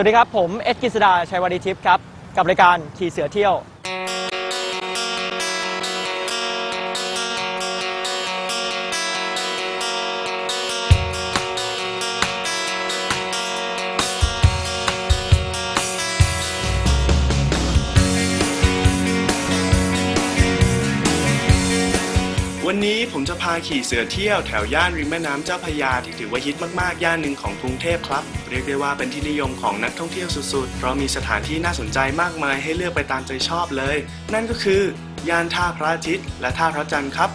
สวัสดีครับ ผม เอ็ดกิษดา ชัยวารีทิพย์ครับ กับรายการขี่เสือเที่ยวาขี่เสือเที่ยวแถวย่านริมแม่น้ำเจ้าพระยาที่ถือว่าฮิตมากๆ ย่านหนึ่งของกรุงเทพครับ เรียกได้ว่าเป็นที่นิยมของนักท่องเที่ยวสุดๆ เพราะมีสถานที่น่าสนใจมากมายให้เลือกไปตามใจชอบเลย นั่นก็คือย่านท่าพระอาทิตย์และท่าพระจันทร์ครับ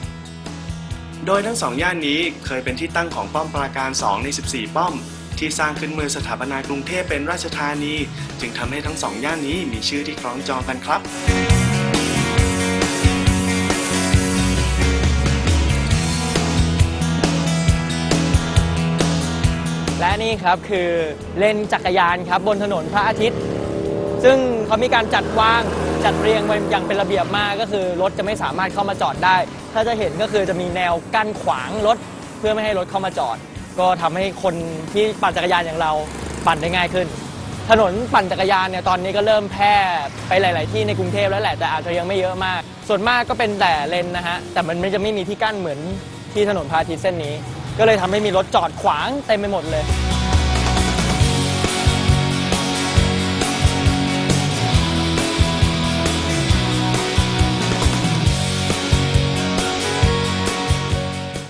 โดยทั้งสองย่านนี้เคยเป็นที่ตั้งของป้อมปราการ 2 ใน 14 ป้อม ที่สร้างขึ้นเมื่อสถาปนากรุงเทพเป็นราชธานี จึงทำให้ทั้งสองย่านนี้มีชื่อที่คล้องจองกันครับ และนี่ครับคือเลนจักรยานครับบนถนนพระอาทิตย์ ซึ่งเขามีการจัดวางจัดเรียงไว้อย่างเป็นระเบียบมากก็คือรถจะไม่สามารถเข้ามาจอดได้ ถ้าจะเห็นก็คือจะมีแนวกั้นขวางรถเพื่อไม่ให้รถเข้ามาจอด ก็ทำให้คนที่ปั่นจักรยานอย่างเราปั่นได้ง่ายขึ้น ถนนปั่นจักรยานเนี่ยตอนนี้ก็เริ่มแพร่ไปหลาย ๆ ที่ในกรุงเทพแล้วแหละแต่อาจจะยังไม่เยอะมาก ส่วนมากก็เป็นแต่เลนนะฮะแต่มันไม่จะไม่มีที่กั้นเหมือนที่ถนนพระอาทิตย์เส้นนี้ ก็เลยทำให้มีรถจอดขวางเต็มไปหมดเลย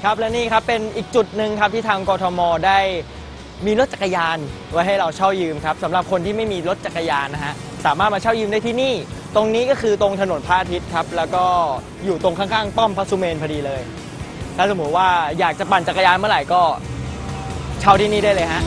ครับและนี่ครับเป็นอีกจุดหนึ่งครับที่ทางกทมได้มีรถจักรยานไว้ให้เราเช่ายืมครับสำหรับคนที่ไม่มีรถจักรยานนะฮะสามารถมาเช่ายืมได้ที่นี่ ตรงนี้ก็คือตรงถนนพระอาทิตย์ครับแล้วก็อยู่ตรงข้างๆ ป้อมพระสุเมนพอดีเลย ถ้าสมมติว่าอยากจะปั่นจักรยานเมื่อไหร่ก็เช่าที่นี่ได้เลยฮะ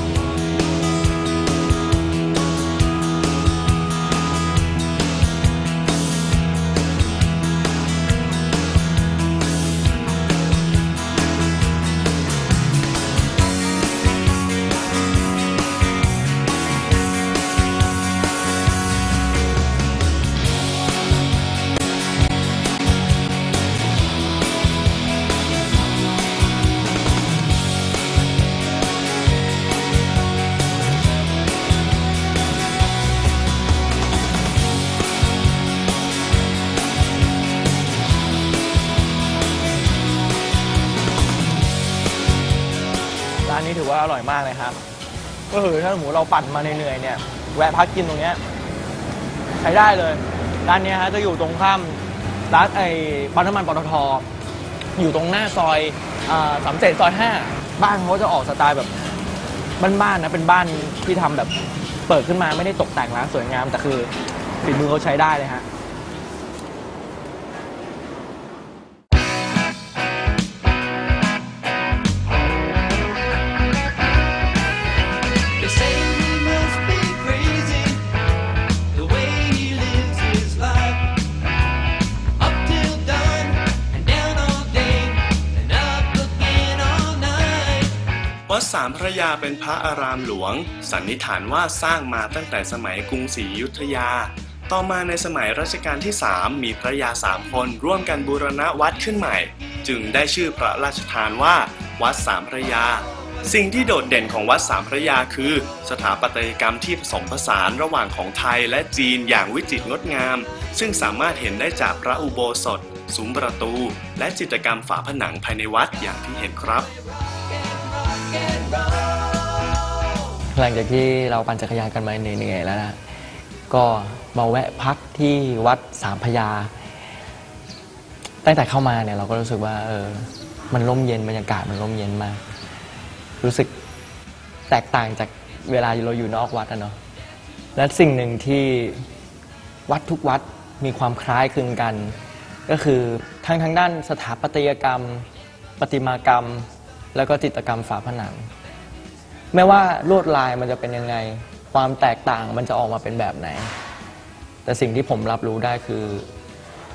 านนี้ถือว่าอร่อยมากเลยครับ ก็คือถ้าสมมติเราปั่นมาเหนื่อยๆเนี่ย แวะพักกินตรงเนี้ยใช้ได้เลย ร้านนี้ฮะจะอยู่ตรงข้ามร้านไอ้ปั๊มน้ำมันปตทอยู่ตรงหน้าซอยอสามเศษซอยห้าบ้านเขาจะออกสไตล์แบบบ้านๆนะเป็นบ้านที่ทำแบบเปิดขึ้นมาไม่ได้ตกแต่งร้านสวยงามแต่คือฝีมือเขาใช้ได้เลยฮะ วัดสามพระยาเป็นพระอารามหลวง สันนิษฐานว่าสร้างมาตั้งแต่สมัยกรุงศรีอยุธยา ต่อมาในสมัยรัชกาลที่ 3 มีพระยาสามคนร่วมกันบูรณะวัดขึ้นใหม่ จึงได้ชื่อพระราชทานว่า วัดสามพระยา สิ่งที่โดดเด่นของวัดสามพระยาคือ สถาปัตยกรรมที่ผสมผสานระหว่างของไทยและจีนอย่างวิจิตรงดงาม ซึ่งสามารถเห็นได้จากพระอุโบสถ ซุ้มประตู และจิตรกรรมฝาผนังภายในวัดอย่างที่เห็นครับ หลังจากที่เราปั่นจักรยานกันมาเหนื่อยๆแล้วนะก็มาแวะพักที่วัดสามพยา ตั้งแต่เข้ามาเนี่ยเราก็รู้สึกว่าเออมันร่มเย็นบรรยากาศมันร่มเย็นมาก รู้สึกแตกต่างจากเวลาเราอยู่นอกวัดอะเนาะและสิ่งหนึ่งที่วัดทุกวัดมีความคล้ายคลึงกัน ก็คือทั้งทางด้านสถาปัตยกรรมประติมากรรม แล้วก็จิตรกรรมฝาผนัง ไม่ว่าลวดลายมันจะเป็นยังไง ความแตกต่างมันจะออกมาเป็นแบบไหน แต่สิ่งที่ผมรับรู้ได้คือ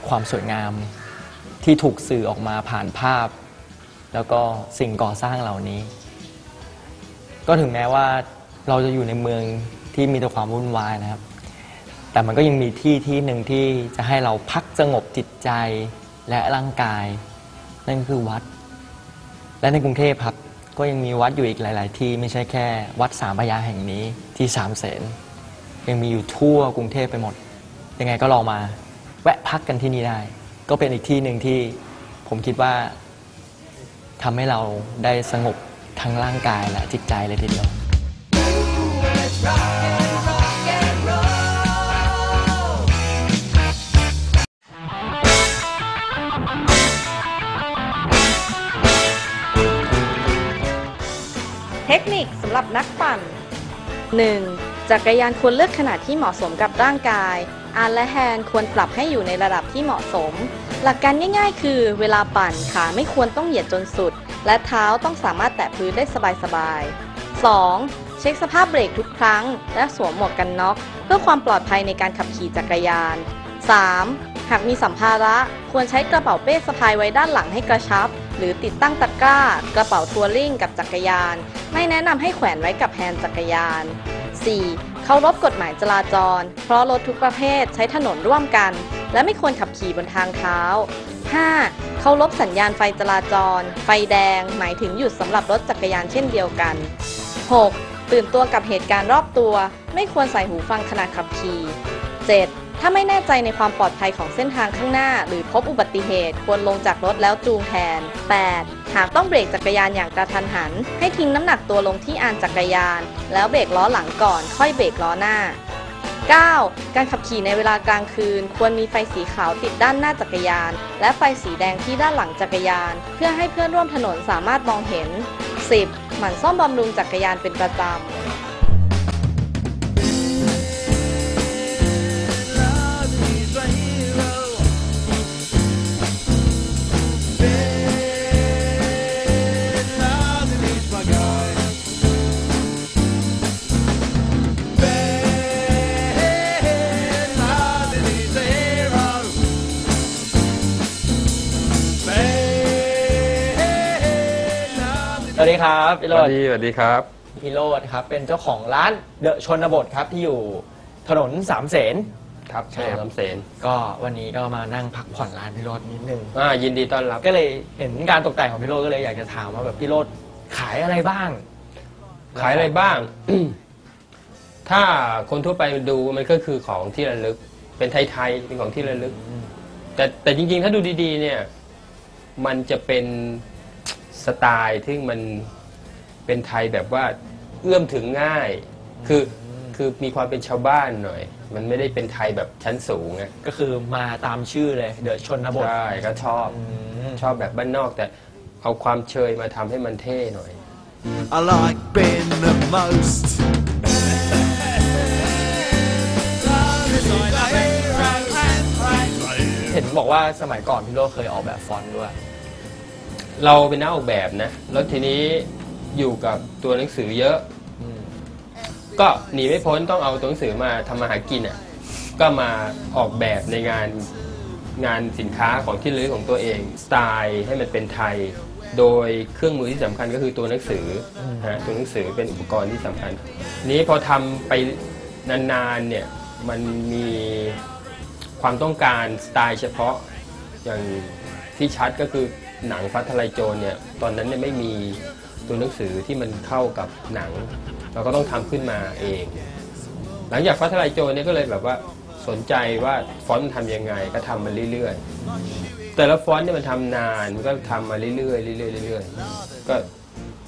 ความสวยงามที่ถูกสื่อออกมาผ่านภาพ แล้วก็สิ่งก่อสร้างเหล่านี้ ก็ถึงแม้ว่าเราจะอยู่ในเมืองที่มีแต่ความวุ่นวายนะครับ แต่มันก็ยังมีที่ที่หนึ่งที่จะให้เราพักสงบจิตใจและร่างกาย นั่นคือวัด และในกรุงเทพครับ ก็ยังมีวัดอยู่อีกหลาย ๆ ที่ไม่ใช่แค่วัดสามพระยาแห่งนี้ที่สามเสนยังมีอยู่ทั่วกรุงเทพไปหมด ยังไงก็ลองมา แวะพักกันที่นี่ได้ ก็เป็นอีกที่หนึ่งที่ผมคิดว่าทำให้เราได้สงบทั้งร่างกายและจิตใจเลยทีเดียว หรับนักปั่น 1. จักรยานควรเลือกขนาดที่เหมาะสมกับร่างกาย อาร์และแฮนด์ควรปรับให้อยู่ในระดับที่เหมาะสม หลักการง่ายๆ คือ เวลาปั่นขาไม่ควรต้องเหยียดจนสุด และเท้าต้องสามารถแตะพื้นได้สบายๆ 2. เช็คสภาพเบรกทุกครั้ง และสวมหมวกกันน็อก เพื่อความปลอดภัยในการขับขี่จักรยาน 3. หากมีสัมภาระ ควรใช้กระเป๋าเป้สะพายไว้ด้านหลังให้กระชับ หรือติดตั้งตะกร้า กระเป๋าทัวริ่งกับจักรยาน ไม่แนะนำให้แขวนไว้กับแฮนด์จักรยาน 4. เคารพกฎหมายจราจร เพราะรถทุกประเภทใช้ถนนร่วมกัน และไม่ควรขับขี่บนทางเท้า 5. เคารพสัญญาณไฟจราจร ไฟแดง หมายถึงหยุดสำหรับรถจักรยานเช่นเดียวกัน 6. ตื่นตัวกับเหตุการณ์รอบตัว ไม่ควรใส่หูฟังขณะขับขี่ 7. ถ้าไม่แน่ใจในความปลอดภัยของเส้นทางข้างหน้า หรือพบอุบัติเหตุควรลงจากรถแล้วจูงแทน 8. หากต้องเบรกจักรยานอย่างกระทันหัน ให้ทิ้งน้ำหนักตัวลงที่อานจักรยาน แล้วเบรกล้อหลังก่อน ค่อยเบรกล้อหน้า 9. การขับขี่ในเวลากลางคืน ควรมีไฟสีขาวติดด้านหน้าจักรยาน และไฟสีแดงที่ด้านหลังจักรยาน เพื่อให้เพื่อนร่วมถนนสามารถมองเห็น 10. หมั่นซ่อมบำรุงจักรยานเป็นประจำ วัสดีครับพี่สโรวัดสดีสวัสดีครับ พี่โรดครับ เป็นเจ้าของร้านเดอะชนบทครับที่อยู่ถนนสามเสนครับใช่ครับเสนก็วันนี้ก็มานั่งพักผ่อนร้านพี่โรดนิดนึง อ่ายินดีต้อนรับ ก็เลยเห็นการตกแต่งของพี่โรดก็เลยอยากจะถามว่าแบบพี่โรดขายอะไรบ้าง ขายอะไรบ้าง ถ้าคนทั่วไปดูมันก็คือของที่ระลึก เป็นไทยๆเป็นของที่ระลึก แต่แต่จริงๆ ถ้าดูดีๆ เนี่ย มันจะเป็น สไตล์ที่มันเป็นไทยแบบว่าเอื้อมถึงง่าย คือคือมีความเป็นชาวบ้านหน่อย มันไม่ได้เป็นไทยแบบชั้นสูงไงก็คือมาตามชื่อเลยเดอะชนบทใช่ก็ชอบอืมชอบแบบบ้านนอกแต่เอาความเชยมาทำให้มันเท่หน่อย I like being the most. เห็นบอกว่าสมัยก่อนพี่โรดเคยออกแบบฟอนต์ด้วย เราเป็นนักออกแบบนะ แล้วทีนี้อยู่กับตัวหนังสือเยอะ ก็หนีไม่พ้นต้องเอาตัวหนังสือมาทำมาหากินอะ ก็มาออกแบบในงานงานสินค้าของที่ระลึกของตัวเอง สไตล์ให้มันเป็นไทย โดยเครื่องมือที่สำคัญก็คือตัวหนังสือฮะตัวหนังสือเป็นอุปกรณ์ที่สำคัญ นี้พอทำไปนานๆเนี่ยมันมีความต้องการสไตล์เฉพาะอย่างที่ชัดก็คือ หนังฟ้าทลายโจรเนี่ยตอนนั้นเนี่ยไม่มีตัวหนังสือที่มันเข้ากับหนัง เราก็ต้องทำขึ้นมาเอง หลังจากฟ้าทลายโจรเนี่ยก็เลยแบบว่าสนใจว่าฟอนต์มันทำยังไงก็ทำมาเรื่อยๆ แต่ละฟอนต์เนี่ยมันทำนานมันก็ทำมาเรื่อยๆเรื่อยๆเรื่อยๆก็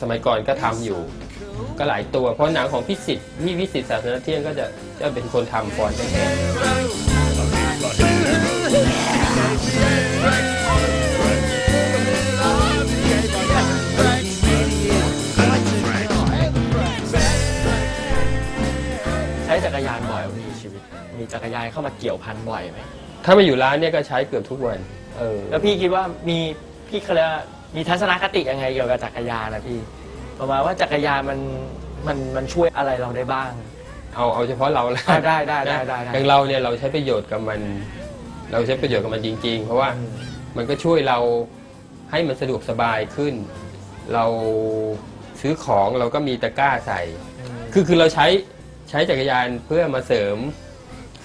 สมัยก่อนก็ทำอยู่ ก็หลายตัวเพราะหนังของพิสิทธิ์พี่วิสิทธิ์ศาสนาเที่ยงก็จะจะเป็นคนทำฟอนต์แท้ๆ มีจักรยานเข้ามาเกี่ยวพันบ่อยไหมถ้ามาอยู่ร้านเนี่ยก็ใช้เกือบทุกวันเออแล้วพี่คิดว่ามีพี่เขาเรียกว่ามีทัศนคติยังไงเกี่ยวกับจักรยานนะพี่ประมาณว่าจักรยานมันมันมันช่วยอะไรเราได้บ้าง เอาเอาเฉพาะเราแล้วอะได้ได้ได้นะได้ได้ อย่างเราเนี่ยเราใช้ประโยชน์กับมัน เราใช้ประโยชน์กับมันจริง ๆ เพราะว่ามันก็ช่วยเราให้มันสะดวกสบายขึ้น เราซื้อของเราก็มีตะกร้าใส่ คือคือเราใช้ใช้จักรยานเพื่อมาเสริม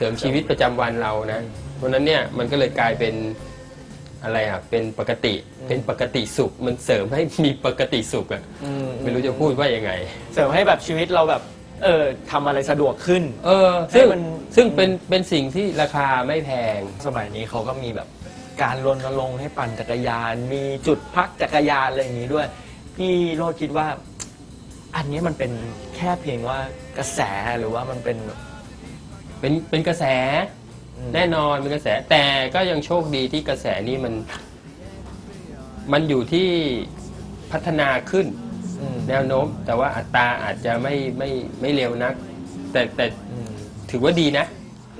เสริมชีวิตประจำวันเรานะเพราะฉะนั้นเนี่ยมันก็เลยกลายเป็นอะไรอะเป็นปกติเป็นปกติสุข มันเสริมให้มีปกติสุขอะอืมไม่รู้จะพูดว่ายังไง เสริมให้แบบชีวิตเราแบบเออทำอะไรสะดวกขึ้น เออซึ่งให้มัน ซึ่งเป็นเป็นสิ่งที่ราคาไม่แพง สมัยนี้เขาก็มีแบบการรณรงค์ให้ปั่นจักรยาน มีจุดพักจักรยานอะไรอย่างนี้ด้วย พี่โรดคิดว่า อันนี้มันเป็นแค่เพียงว่ากระแสหรือว่ามันเป็น เป็นเป็นกระแสอืมแน่นอนเป็นกระแสแต่ก็ยังโชคดีที่กระแสนี้มัน มันอยู่ที่พัฒนาขึ้นอืมแนวโน้ม แต่ว่าอัตราอาจจะไม่ไม่ไม่เร็วนัก แต่แต่อืมถือว่าดีนะ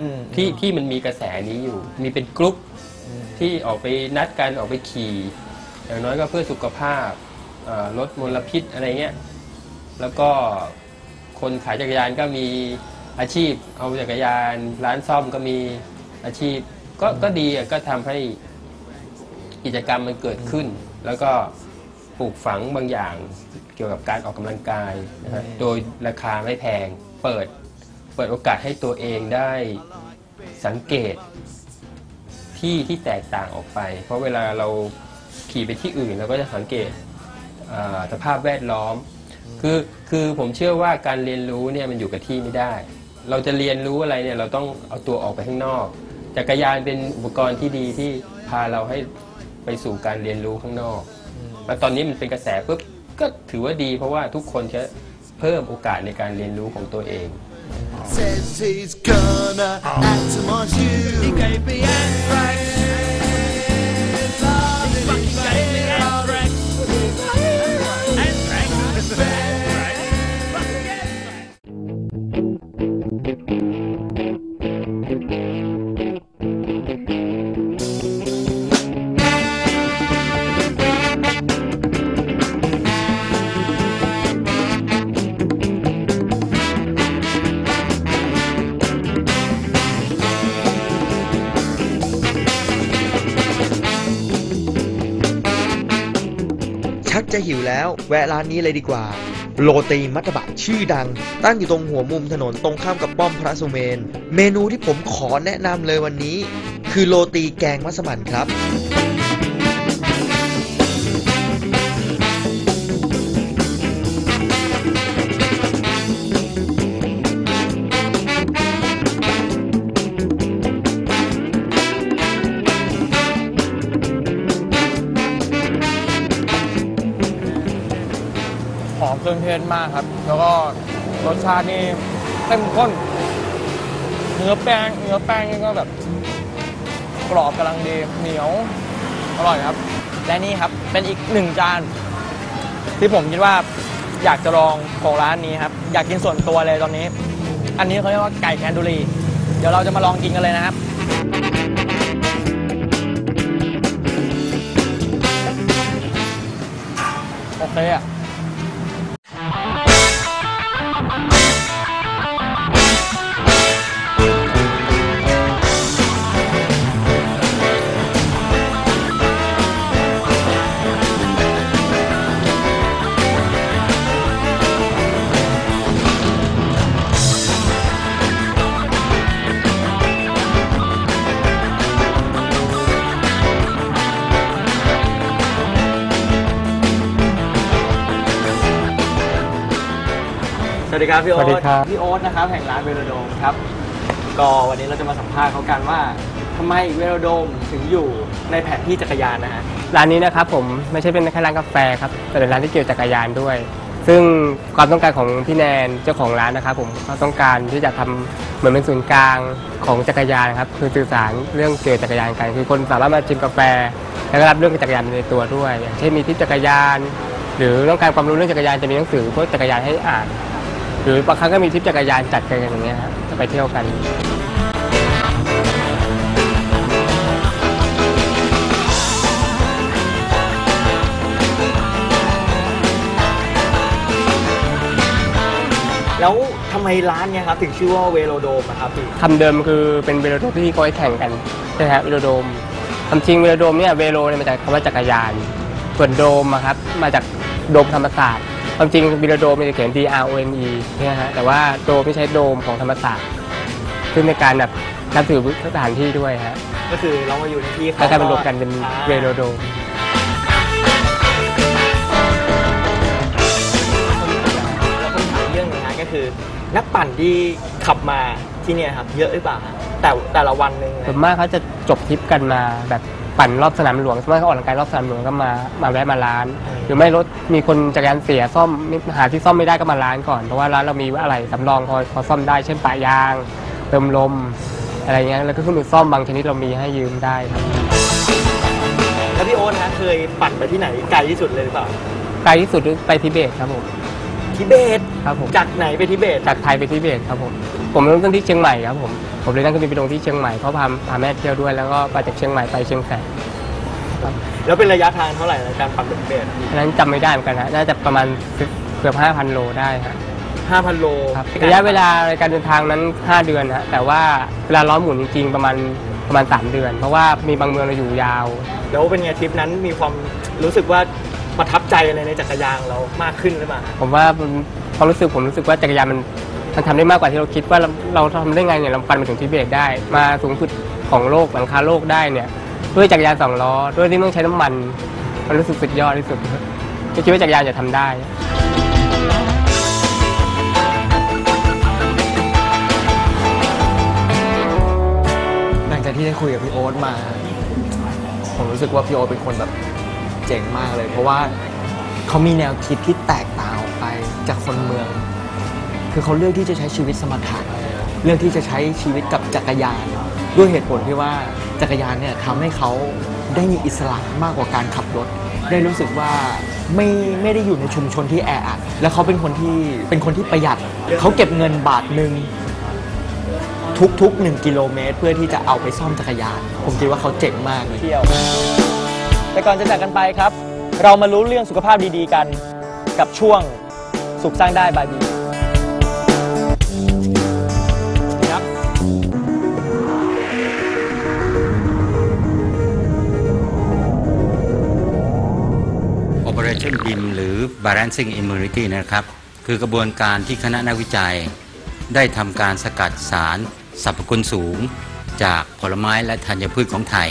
อืมที่ที่มันมีกระแสนี้อยู่ มีเป็นกรุ๊ปอืมที่ออกไปนัดกันออกไปขี่อย่างน้อยก็เพื่อสุขภาพเอ่อลดมลพิษอะไรเงี้ยแล้วก็คนขายจักรยานก็มี อาชีพเอาจักรยาน ร้านซ่อมก็มีอาชีพ ก็ก็ดีอะก็ทำให้กิจกรรมมันเกิดขึ้น แล้วก็ปลูกฝังบางอย่างเกี่ยวกับการออกกำลังกายนะฮะโดยราคาไม่แพงเปิดเปิดโอกาสให้ตัวเองได้สังเกตที่ที่แตกต่างออกไป เพราะเวลาเราขี่ไปที่อื่นเราก็จะสังเกตเอ่อสภาพแวดล้อม คือคือผมเชื่อว่าการเรียนรู้เนี่ยมันอยู่กับที่ไม่ได้ เราจะเรียนรู้อะไรเนี่ยเราต้องเอาตัวออกไปข้างนอก จักรยานเป็นอุปกรณ์ที่ดีที่พาเราให้ไปสู่การเรียนรู้ข้างนอกแล้วตอนนี้มันเป็นกระแสปุ๊บก็ถือว่าดี เพราะว่าทุกคนจะเพิ่มโอกาสในการเรียนรู้ของตัวเอง Says he's gonna act on you. He gave me anthrax. Fucking แวแวะร้านนี้เลยดีกว่า โรตีมัตตบะชื่อดัง ตั้งอยู่ตรงหัวมุมถนนตรงข้ามกับป้อมพระสุเมน เมนูที่ผมขอแนะนำเลยวันนี้ คือโรตีแกงมัสมั่นครับ มากครับ แล้วก็รสชาตินี่เข้มข้น เนื้อแป้งเนื้อแป้งนี่ก็แบบกรอบกำลังดีเหนียวอร่อยครับ และนี่ครับเป็นอีกหนึ่งจาน ที่ผมคิดว่าอยากจะลองของร้านนี้ครับ อยากกินส่วนตัวเลยตอนนี้ อันนี้เขาเรียกว่าไก่แคนดูรี เดี๋ยวเราจะมาลองกินกันเลยนะครับโอเคอะ สวัสดีครับพี่โอ๊ตสวัสดีครับ พี่โอ๊ตนะครับแห่งร้านเวโรโดมครับ ก็วันนี้เราจะมาสัมภาษณ์เขากันว่าทำไมเวโรโดมถึงอยู่ในแผนที่จักรยานนะฮะ ร้านนี้นะครับผมไม่ใช่เป็นแค่ร้านกาแฟครับแต่เป็นร้านที่เกี่ยวจักรยานด้วย ซึ่งความต้องการของพี่แนนเจ้าของร้านนะครับผมเขาต้องการที่จะทำเหมือนเป็นศูนย์กลางของจักรยานครับคือสื่อสารเรื่องเกี่ยวกับจักรยานกันคือคนสามารถมาชิมกาแฟ แล้วก็รับเรื่องจักรยานไปในตัวด้วย อย่างเช่นมีที่จักรยาน หรือต้องการความรู้เรื่องจักรยานจะมีหนังสือพวกจักรยานให้อ่าน หรือบางครั้งก็มีทริปจักรยานจัดกันอย่างเงี้ยครับไปเที่ยวกัน แล้วทำไมร้านเนี่ยครับถึงชื่อว่าเวโรโดมนะครับพี่ คำเดิมคือเป็นเวโลโดมที่เขาให้แข่งกันใช่ไหมครับเวโลโดมคำจริงเวโลโดมเนี่ยเวโลเนี่ยมาจากคำว่าจักรยาน ส่วนโดมอะครับมาจากโดมธรรมศาสตร์ ความจริงเวโลโดมเนี่ยจะเขียน D R O N E เนี่ยฮะแต่ว่าโดมไม่ใช้โดมของธรรมศาสตร์ซึ่งในการแบบนับถือสถานที่ด้วยฮะก็คือเรามาอยู่ในที่แล้วกลายเป็นรวมกันเป็นอ่าเวโลโดม แล้วคำถามเรื่องหนึงนะก็คือ นักปั่นที่ขับมาที่เนี่ยครับเยอะหรือเปล่าฮะแต่แต่ละวันหนึ่งส่วนมากเขาจะจบทริปกันมาแบบ ปั่นรอบสนามหลวงส่วนมากเขาออกกำลังกายรอบสนามหลวงก็มามาแวะมาร้าน หรือไม่รถมีคนจักรยานเสียซ่อมหาที่ซ่อมไม่ได้ก็มาร้านก่อนเพราะว่าร้านเรามีอะไรสำรองพอพอซ่อมได้เช่นปะยาง เติมลมอะไรเงี้ยแล้วก็เครื่องมือซ่อมบางชนิดเรามีให้ยืมได้ครับแล้วพี่โอ๊ตฮะเคยปั่นไปที่ไหนไกลที่สุดเลยหรือเปล่าไกลที่สุดไปทิเบตครับผม ทิเบตครับผม จากไหนไปทิเบตจากไทยไปทิเบตครับผม ผมเริ่มต้นที่เชียงใหม่ครับผม ผมเลยนั่งเครื่องบินไปลงที่เชียงใหม่เพราะพาพาแม่เที่ยวด้วยแล้วก็ไปจากเชียงใหม่ไปเชียงแสนแล้วเป็นระยะทางเท่าไหร่ในการปั่นไปทิเบตอันนั้นจำไม่ได้เหมือนกันนะน่าจะประมาณเกือบ5,000โลได้ครับ5,000โลครับระยะเวลาในการเดินทางนั้น 5 เดือนนะแต่ว่าเวลาล้อหมุนจริงๆประมาณประมาณ 3 เดือน เพราะว่ามีบางเมืองเราอยู่ยาว แล้วเป็นไงทริปนั้นมีความรู้สึกว่า ประทับใจอะไรในจักรยานเรามากขึ้นหรือเปล่าผมว่ามันความรู้สึกผมรู้สึกว่าจักรยานมันมันทำได้มากกว่าที่เราคิดว่าเราเราทำได้ไงเนี่ยเราปั่นไปถึงทิเบตได้ มาสูงสุดของโลกหลังคาโลกได้เนี่ย ด้วยจักรยานสองล้อด้วยที่ไม่ต้องใช้น้ำมัน มันรู้สึกสุดยอดที่สุดไม่คิดว่าจักรยานจะทำได้ หลังจากที่ได้คุยกับพี่โอ๊ตมา ผมรู้สึกว่าพี่โอ๊ตเป็นคนแบบ เจ๋งมากเลย เพราะว่าเขามีแนวคิดที่แตกต่างออกไปจากคนเมือง คือเขาเลือกที่จะใช้ชีวิตสมถะเลือกที่จะใช้ชีวิตกับจักรยาน ด้วยเหตุผลที่ว่าจักรยานเนี่ยทำให้เขาได้มีอิสระมากกว่าการขับรถ ได้รู้สึกว่าไม่ไม่ได้อยู่ในชุมชนที่แออัดแล้วเขาเป็นคนที่เป็นคนที่ประหยัด เขาเก็บเงินบาทหนึ่งทุกๆ 1 กิโลเมตร เพื่อที่จะเอาไปซ่อมจักรยาน ผมคิดว่าเขาเจ๋งมากเลยเที่ยว แต่ก่อนจะจากกันไปครับ เรามารู้เรื่องสุขภาพดีๆกัน กับช่วงสุขสร้างได้บายบีครับ Operation BIM หรือ Balancing Immunity นะครับ คือกระบวนการที่คณะนักวิจัย ได้ทำการสกัดสารสรรพคุณสูง จากผลไม้และธัญพืชของไทย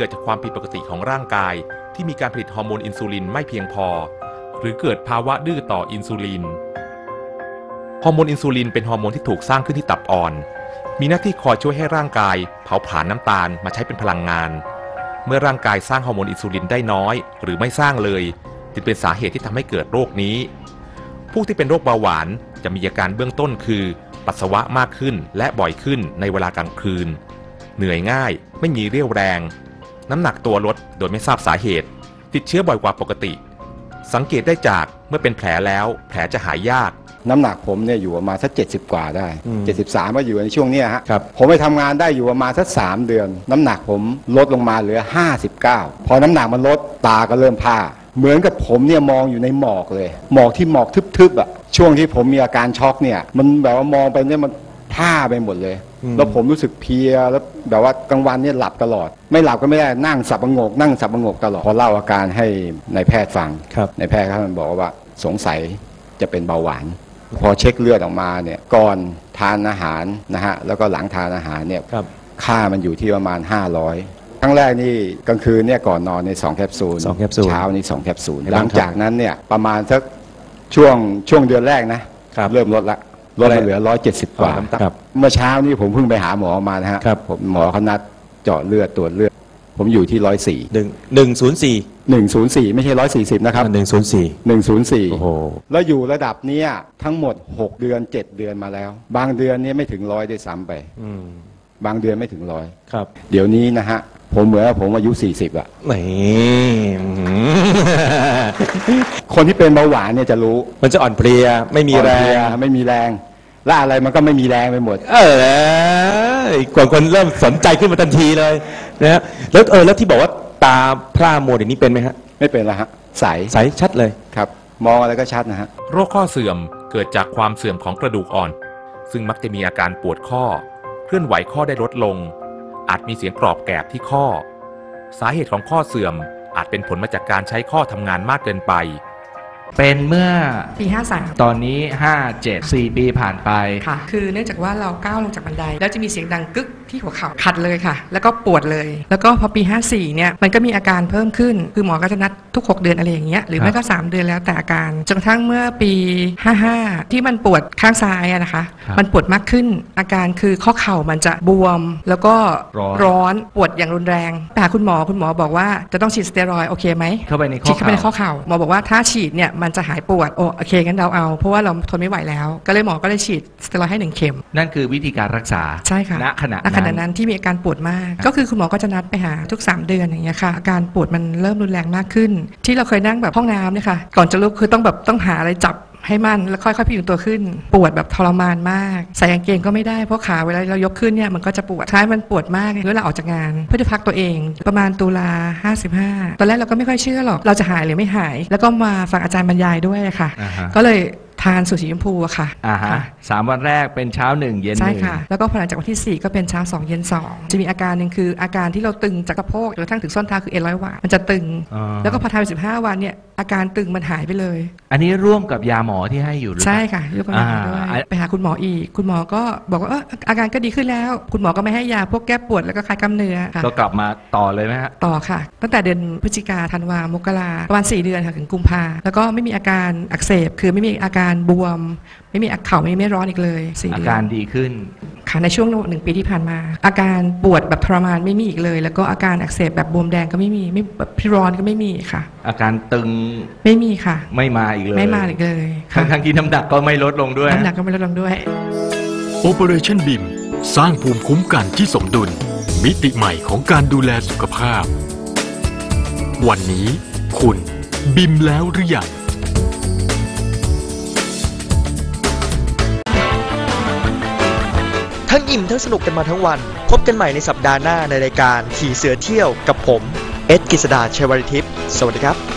กิดจากความผิดปกติของร่างกาย ที่มีการผลิตฮอร์โมนอินซูลินไม่เพียงพอ หรือเกิดภาวะดื้อต่ออินซูลินฮอร์โมนอินซูลินเป็นฮอร์โมนที่ถูกสร้างขึ้นที่ตับอ่อน มีหน้าที่คอยช่วยให้ร่างกาย เผาผลาญน้ำตาลมาใช้เป็นพลังงาน เมื่อร่างกายสร้างฮอร์โมนอินซูลินได้น้อย หรือไม่สร้างเลย จึงเป็นสาเหตุที่ทำให้เกิดโรคนี้ ผู้ที่เป็นโรคเบาหวานจะมีอาการเบื้องต้นคือ ปัสสาวะมากขึ้นและบ่อยขึ้นในเวลากลางคืน เหนื่อยง่าย ไม่มีเรี่ยวแรง น้ำหนักตัวลดโดยไม่ทราบสาเหตุ ติดเชื้อบ่อยกว่าปกติ สังเกตได้จากเมื่อเป็นแผลแล้วแผลจะหายยาก น้ำหนักผมเนี่ยอยู่ประมาณสักเจ็ดสิบกว่าได้เจ็ดสิบสามก็อยู่ในช่วงเนี้ยฮะครับ ผมไปทำงานได้อยู่ประมาณสักสามเดือน น้ำหนักผมลดลงมาเหลือห้าสิบเก้าพอน้ำหนักมันลดตาก็เริ่มผ้าเหมือนกับผมเนี่ยมองอยู่ในหมอกเลย หมอกที่หมอกทึบๆอะช่วงที่ผมมีอาการช็อกเนี่ย มันแบบว่ามองไปเนี่ยมันผ้าไปหมดเลย แล้วผมรู้สึกเพลียแล้วแบบว่ากลางวันเนี่ยหลับตลอด ไม่หลับก็ไม่ได้นั่งสับประงก นั่งสับประงกตลอดพอเล่าอาการให้นายแพทย์ฟังครับนายแพทย์เขามันบอกว่าสงสัยจะเป็นเบาหวาน พอเช็คเลือดออกมาเนี่ยก่อนทานอาหารนะฮะแล้วก็หลังทานอาหารเนี่ยครับค่ามันอยู่ที่ประมาณ 500ครั้งแรกนี่กลางคืนเนี่ยก่อนนอนใน2แคปซูลสองแคปซูลเช้านี่2แคปซูลครับหลังจากนั้นเนี่ยประมาณสักช่วงช่วงเดือนแรกนะครับเริ่มลดละ ลดมาเหลือ170กว่าครับเมื่อเช้านี่ผมเพิ่งไปหาหมอมานะฮะครับผมหมอเขานัดเจาะเลือดตรวจเลือด ผมอยู่ที่104หนึ่งหนึ่งศูนย์สี่104ไม่ใช่140นะครับหนึ่งศูนย์สี่104โอ้โหแล้วอยู่ระดับเนี้ยทั้งหมด6เดือน7เดือนมาแล้ว บางเดือนเนี่ยไม่ถึงร้อยด้วยซ้ำไปอืมบางเดือนไม่ถึงร้อยครับ เดี๋ยวนี้นะฮะผมเหมือนว่าผมอายุ40อะนี่ คนที่เป็นเบาหวานเนี่ยจะรู้มันจะอ่อนเพลียไม่มีแรอ่อนเพลีงยไม่มีแรงและอะไรมันก็ไม่มีแรงไปหมด เออกว่าคนเริ่มสนใจขึ้นมาทันทีเลยนะฮะแล้วเออแล้วที่บอกว่าตาพร่ามัวเดี๋ยวนี้เป็นไหมฮะไม่เป็นละฮะใสใสชัดเลย ครับ มองอะไรก็ชัดนะฮะ โรคข้อเสื่อมเกิดจากความเสื่อมของกระดูกอ่อน ซึ่งมักจะมีอาการปวดข้อ เคลื่อนไหวข้อได้ลดลง อาจมีเสียงกรอบแกรบที่ข้อ สาเหตุของข้อเสื่อมอาจเป็นผลมาจากการใช้ข้อทำงานมากเกินไป เป็นเมื่อปี 53 ตอนนี้ 5 7 4 ปีผ่านไป ค่ะ คือเนื่องจากว่าเราก้าวลงจากบันได แล้วจะมีเสียงดังกึกที่หัวเข่าขัดเลยค่ะ แล้วก็ปวดเลย แล้วก็พอปี 54 เนี่ย มันก็มีอาการเพิ่มขึ้น คือหมอก็จะนัดทุก 6 เดือนอะไรอย่างเงี้ย หรือไม่ก็ 3 เดือนแล้วแต่อาการ จนกระทั่งเมื่อปี 55 ที่มันปวดข้างซ้ายอะนะคะครับมันปวดมากขึ้น อาการคือข้อเข่ามันจะบวม แล้วก็ร้อนร้อนปวดอย่างรุนแรงไปหาคุณหมอคุณหมอบอกว่าจะต้องฉีดสเตียรอยด์โอเคไหมเข้าไปในข้อฉีดเข้าไปในข้อเข่าเข่าหมอบอกว่าถ้าฉีดเนี่ยมันจะหายปวดโอโอเคงั้นเราเอา เพราะว่าเราทนไม่ไหวแล้ว ก็เลยหมอก็เลยฉีดสเตียรอยด์ให้หนึ่งเข็ม นั่นคือวิธีการรักษาใช่ค่ะณขณะณขณะนั้นที่มีอาการปวดมาก ก็คือคุณหมอก็จะนัดไปหาทุก 3 เดือนอย่างเงี้ยค่ะอาการปวดมันเริ่มรุนแรงมากขึ้น ที่เราเคยนั่งแบบห้องน้ำเนี่ยค่ะก่อนจะลุกคือต้องแบบต้องหาอะไรจับ ให้มันแล้วค่อยๆพยุงตัวขึ้น ปวดแบบทรมานมาก ใส่กางเกงก็ไม่ได้เพราะขาเวลาเรายกขึ้นเนี่ยมันก็จะปวดท้ายมันปวดมากเวลาออกจากงาน เพื่อจะพักตัวเอง ประมาณตุลา55 ตอนแรกเราก็ไม่ค่อยเชื่อหรอกเราจะหายหรือไม่หาย แล้วก็มาฟังอาจารย์บรรยายด้วยค่ะอ่าฮะก็เลย ทานสูตรสีชมพูอะค่ะอ่าฮะสามวันแรกเป็นเช้าหนึ่งเย็นหใช่นึ่งค่ะ แล้วก็พอหลังจากวันที่ 4 ก็เป็นเช้า 2 เย็น 2 จะมีอาการหนึ่งคืออาการที่เราตึงจากกระโพกจนกระทั่งถึงส้นเท้าคือเอ็นร้อยหวามันจะตึงอ๋อแล้วก็พอทานไป15วันเนี่ยอาการตึงมันหายไปเลย อันนี้ร่วมกับยาหมอที่ให้อยู่หรือเปล่า ใช่ค่ะยกกำลังมาด้วยอ่า ไปหาคุณหมออีก คุณหมอก็บอกว่าเอออาการก็ดีขึ้นแล้ว คุณหมอก็ไม่ให้ยาพวกแก้ปวดแล้วก็คลายกล้ามเนื้อค่ะ ก็กลับมาต่อเลยไหมฮะ ต่อค่ะ ตั้งแต่เดือนพฤศจิกาธันวามกราประมาณ 4 เดือนค่ะถึงกุมภาแล้วก็ไม่มีอาการอักเสบ คือไม่มีอาการบวม ไม่มีอาเข่าไม่ไม่ร้อนอีกเลยสี่อาเดือนการดีขึ้น ค่ะในช่วงหนึ่งปีที่ผ่านมา อาการปวดแบบทรมานไม่มีอีกเลย แล้วก็อาการอักเสบแบบบวมแดงก็ไม่มีไม่แบบพี่ร้อนก็ไม่มีค่ะ อาการตึงไม่มีค่ะ ไม่มาอีกเลยไม่มาอีกเลยทั้งทั้งๆที่น้ำหนักก็ไม่ลดลงด้วย น้ำหนักก็ไม่ลดลงด้วย Operation BIM สร้างภูมิคุ้มกันที่สมดุล มิติใหม่ของการดูแลสุขภาพ วันนี้ คุณบิมแล้วหรือยัง ทั้งอิ่มทั้งสนุกกันมาทั้งวัน พบกันใหม่ในสัปดาห์หน้าในรายการขี่เสือเที่ยวกับผม เอ็ดกิษดาชัยวริทิพย์สวัสดีครับ